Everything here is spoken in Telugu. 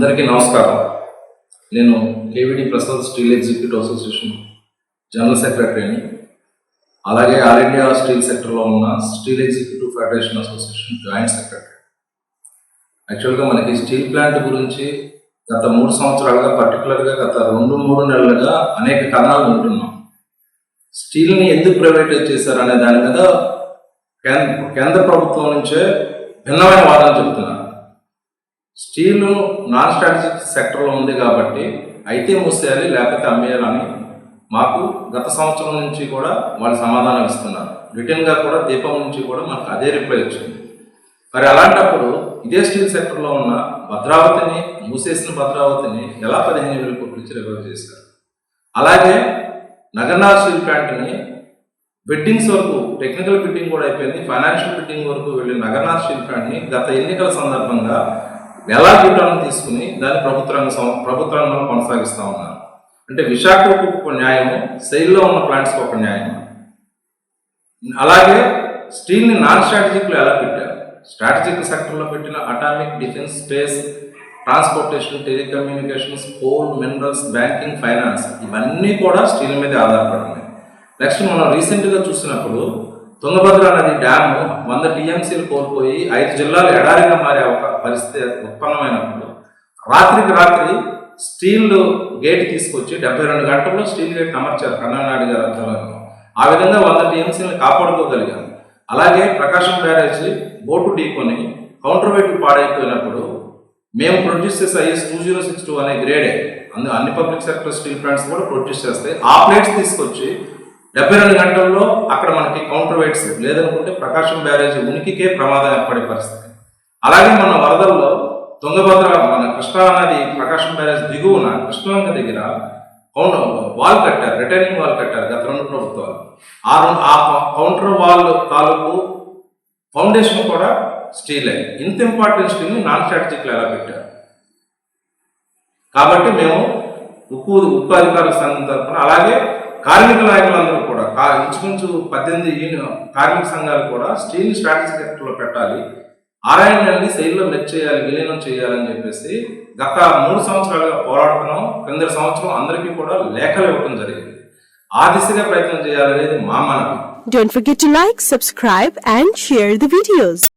అందరికీ నమస్కారం. నేను KVD Prasad steel executive association general సెక్రటరీని అలాగే ఆల్ ఇండియా స్టీల్ సెక్టర్లో ఉన్న steel executive federation association joint secretary. యాక్చువల్గా మనకి స్టీల్ ప్లాంట్ గురించి గత మూడు సంవత్సరాలుగా పర్టికులర్గా గత రెండు మూడు నెలలుగా అనేక కథనాలు వింటున్నాం స్టీల్ని ఎందుకు ప్రైవేటైజ్ చేశారు అనే దాని మీద కేంద్ర కేంద్ర ప్రభుత్వం నుంచే భిన్నమైన వాదన చెబుతున్నారు. స్టీల్ నాన్ స్ట్రాటజిక్ సెక్టర్లో ఉంది కాబట్టి అయితే మూసేయాలి లేకపోతే అమ్మేయాలని మాకు గత సంవత్సరం నుంచి కూడా వాళ్ళు సమాధానం ఇస్తున్నారు. రిటర్న్గా కూడా దీపం నుంచి కూడా మనకు అదే రిప్లై వచ్చింది. మరి అలాంటప్పుడు ఇదే స్టీల్ సెక్టర్లో ఉన్న భద్రావతిని మూసేసిన భద్రావతిని ఎలా పదిహేను వేల కోట్లు ఇచ్చి రివైవ్ చేశారు? అలాగే నగర్నాథ్ స్టీల్ ప్లాంట్ని బిడ్డింగ్స్ వరకు టెక్నికల్ బిడ్డింగ్ కూడా అయిపోయింది. ఫైనాన్షియల్ బిడ్డింగ్ వరకు వెళ్ళిన నగర్నాథ్ స్టీల్ ప్లాంట్ని గత ఎన్నికల సందర్భంగా ఎలా గిటాలను తీసుకుని దాన్ని ప్రభుత్వ రంగ సం- ప్రభుత్వ రంగంలో కొనసాగిస్తా ఉన్నారు. అంటే విశాఖకు ఒక న్యాయము శైలిలో ఉన్న ప్లాంట్స్కి ఒక న్యాయం అలాగే స్టీల్ని నాన్ స్ట్రాటజిక్లో ఎలా పెట్టారు? స్ట్రాటజిక్ సెక్టర్లో పెట్టిన atomic defence space transportation telecommunications coal minerals banking finance ఇవన్నీ కూడా స్టీల్ మీద ఆధారపడి ఉన్నాయి నెక్స్ట్ మనం రీసెంట్గా చూసినప్పుడు తుంగభద్ర నది డ్యాము వంద టీఎంసీలు కోల్పోయి ఐదు జిల్లాలు ఎడారిగా మారే ఒక పరిస్థితి ఉత్పన్నమైనప్పుడు రాత్రికి రాత్రి స్టీల్ గేట్ తీసుకొచ్చి డెబ్బై రెండు గంటల్లో స్టీల్ గేట్ అమర్చారు కన్ననాయుడు గారి ఆధ్వర్యంలో. ఆ విధంగా వంద టీఎంసీని కాపాడుకోగలిగారు. అలాగే ప్రకాశం బ్యారేజ్ బోటు ఢీకొని కౌంటర్ వెయిట్ పాడైపోయినప్పుడు మేము ప్రొడ్యూస్ చేసే IS two zero six two అనే గ్రేడే అందు అన్ని పబ్లిక్ సెక్టర్ స్టీల్ ప్లాంట్స్ కూడా ప్రొడ్యూస్ చేస్తాయి ఆ ప్లేట్స్ తీసుకొచ్చి డెబ్బై రెండు గంటల్లో అక్కడ మనకి కౌంటర్ వెయిట్స్ లేదనుకుంటే ప్రకాశం బ్యారేజ్ ఉనికికే ప్రమాదం ఏర్పడే పరిస్థితి. అలాగే మన వరదల్లో తుంగభద్ర మన కృష్ణా నది ప్రకాశం బ్యారేజ్ దిగువన కృష్ణలంక దగ్గర కౌంటర్ వాల్ కట్టారు రిటైనింగ్ వాల్ కట్టారు గత రెండు ప్రభుత్వాలు. ఆ రెండు ఆ కౌంటర్ వాల్ తాలూకు ఫౌండేషన్ కూడా స్టీలే ఇంత ఇంపార్టెంట్ స్టీల్ని నాన్ స్ట్రాటజిక్లో ఎలా పెట్టారు? కాబట్టి మేము ఉక్కు ఉక్కు అధికారుల సంఘం తరఫున అలాగే కార్మిక నాయకులందరూ ఇంచుమించు పద్దెనిమిది యూనియన్ కార్మిక సంఘాలు కూడా స్టీల్ స్ట్రాటజీ సెక్టర్లో పెట్టాలి. ఆర్ఐఎన్ఎల్ని శైలిలో మెచ్ చేయాలి విలీనం చేయాలని చెప్పేసి గత మూడు సంవత్సరాలుగా పోరాడుతున్నాం. క్రింద సంవత్సరం అందరికీ కూడా లేఖలు ఇవ్వడం జరిగింది. ఆ దిశగా ప్రయత్నం చేయాలనేది మా మనవి. Don't forget to like, subscribe and share the videos.